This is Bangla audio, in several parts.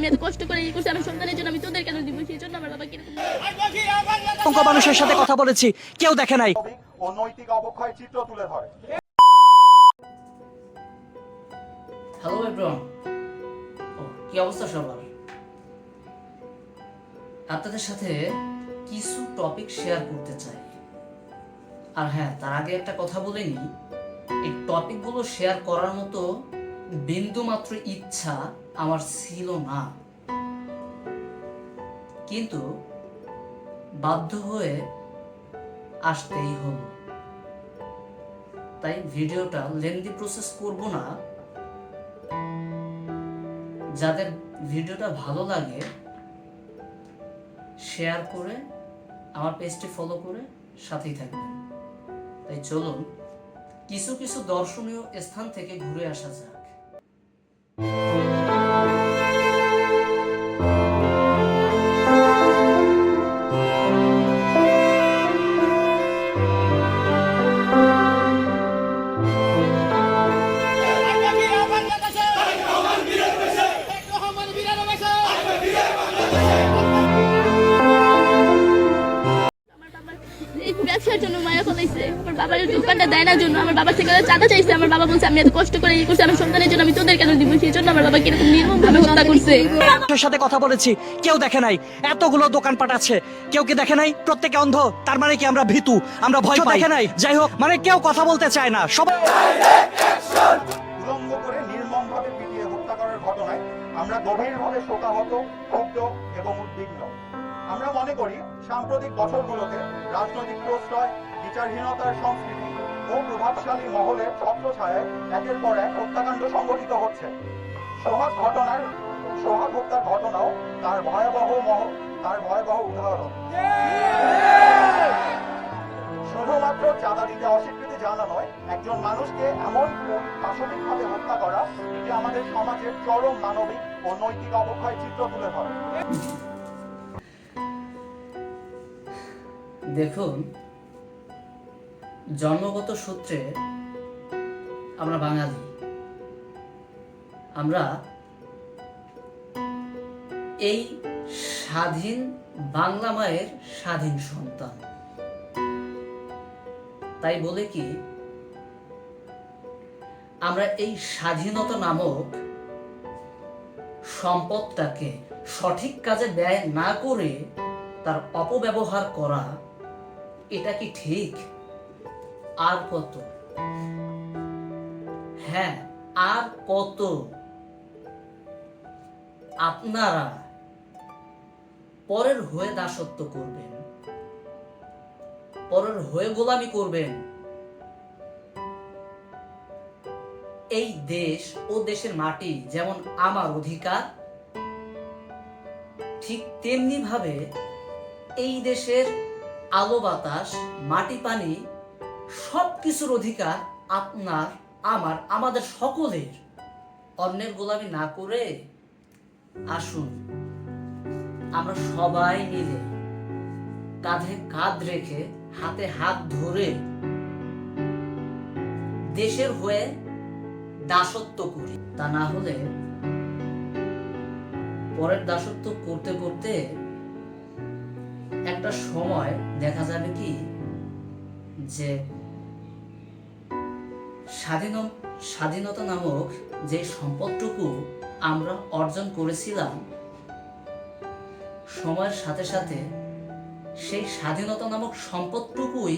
আমি এত কষ্ট করে এই করছি আমার সন্তানের জন্য আমি তোদের কেন দিব সেই জন্য আমার বাবা কীরকম অসংখ্য মানুষের সাথে কথা বলেছি কেউ দেখে নাই। মানবিক ও নৈতিক অবক্ষয় চিত্র তুলে ধরে। হ্যালো এভরিওয়ান কি অবস্থা সবার? আপনাদের সাথে কিছু টপিক শেয়ার করতে চাই। আর হ্যাঁ তার আগে একটা কথা বলে নিই। এই টপিকগুলো শেয়ার করার মতো বিন্দু মাত্র ইচ্ছা আমার ছিল না। কিন্তু বাধ্য হয়ে আসতেই হলো। তাই ভিডিওটা লেন্দি প্রসেস করব না। যাদের ভিডিওটা ভালো লাগে শেয়ার করে আমার পেজটি ফলো করে সাথেই থাকবেন। তাই চলুন, কিছু কিছু দর্শনীয় স্থান থেকে ঘুরে আসা যাক। আমার জন্য মায়া ফলাইছে আমার বাবার দোকানটা দেয় না জন্য আমার বাবার থেকে চাঁদা চাইছে আমার বাবা বলছে আমি এত কষ্ট করে এই করছি আমার সন্তানের জন্য আমি তোদের কেন দিব? সেই জন্য আমার বাবা কীরকম নির্মম ভাবে হত্যা করছে। সাথে কথা বলেছি কেউ দেখে নাই। এতগুলো দোকানপাট আছে কেউ কি দেখে নাই? প্রত্যেকে অন্ধ তার মানে কি আমরা ভীতু আমরা ভয় পাই। দেখে নাই? যাই হোক মানে কেউ কথা বলতে চায় না। সবাই উলঙ্গ করে নির্মমভাবে পিটিয়ে হত্যা করার ঘটনায় আমরা গভীরভাবে শোকাহত ক্ষুব্ধ এবং উদ্বিগ্ন। আমরা মনে করি সাম্প্রতিক বছরগুলোতে রাজনৈতিক প্রশ্রয়, বিচারহীনতার সংস্কৃতি ও প্রভাবশালী মহলের ছত্রছায়ায় একের পর এক হত্যাকাণ্ড সংঘটিত হচ্ছে। সোহাগ ঘটনার, সোহাগ হত্যার ঘটনাও তার ভয়াবহ মহল, তার ভয়াবহ উদাহরণ। শুধুমাত্র চাঁদা দিতে অস্বীকৃতি জানা নয়, একজন মানুষকে এমন পাশবিকভাবে হত্যা করা এটি আমাদের সমাজের চরম মানবিক ও নৈতিক অবক্ষয় চিত্র তুলে ধরে। দেখুন, জন্মগত সূত্রে আমরা বাঙালি। আমরা এই স্বাধীন বাংলা মায়ের স্বাধীন সন্তান। তাই বলে কি, আমরা এই স্বাধীনতা নামক সম্পদটাকে সঠিক কাজে ব্যয় না করে তার অপব্যবহার করা এটা কি ঠিক? আর কত? হ্যাঁ আর কত? আপনারা পরের হয়ে দাসত্ব করবেন। পরের হয়ে গোলামি করবেন। এই দেশ ও দেশের মাটি যেমন আমার অধিকার, ঠিক তেমনি ভাবে এই দেশের আলো, বাতাস, মাটি, পানি সব কিছুর অধিকার আপনার, আমার, আমাদের সকলের। অন্যের গোলামি না করে আসুন। আমরা সবাই মিলে কাঁধে কাঁধ রেখে হাতে হাত ধরে দেশের হয়ে দাসত্ব করি। তা না হলে পরের দাসত্ব করতে করতে একটা সময় দেখা যাবে কি যে স্বাধীন স্বাধীনতা নামক যে সম্পদটুকু আমরা অর্জন করেছিলাম, সময়ের সাথে সাথে সেই স্বাধীনতা নামক সম্পদটুকুই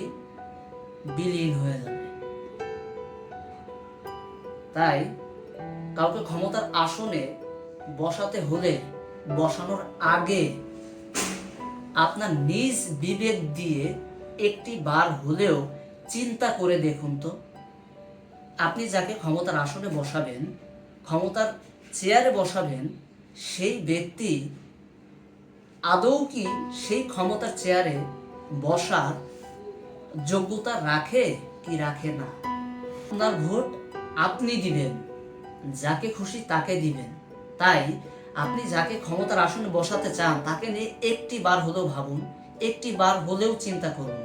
বিলীন হয়ে যাবে। তাই কাউকে ক্ষমতার আসনে বসাতে হলে, বসানোর আগে আপনার নিজ বিবেক দিয়ে একটি বার হলেও চিন্তা করে দেখুন তো। আপনি যাকে ক্ষমতার আসনে বসাবেন, ক্ষমতার চেয়ারে বসাবেন, সেই ব্যক্তি আদৌ কি সেই ক্ষমতার চেয়ারে বসার যোগ্যতা রাখে কি রাখে না? আপনার ভোট আপনি দিবেন, যাকে খুশি তাকে দিবেন। তাই আপনি যাকে ক্ষমতার আসনে বসাতে চান, তাকে নিয়ে একটি বার হলেও ভাবুন, একটি বার হলেও চিন্তা করুন।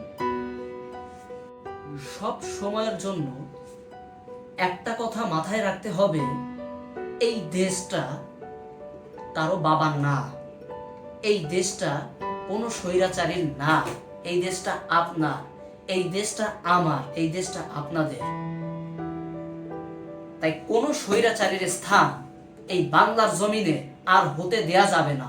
সব সময়ের জন্য একটা কথা মাথায় রাখতে হবে, এই দেশটা কারও বাবা না। এই দেশটা কোনো স্বৈরাচারীর না। এই দেশটা আপনার, এই দেশটা আমার, এই দেশটা আপনাদের। তাই কোনো স্বৈরাচারীর স্থান এই বাংলার জমিনে আর হতে দেয়া যাবে না।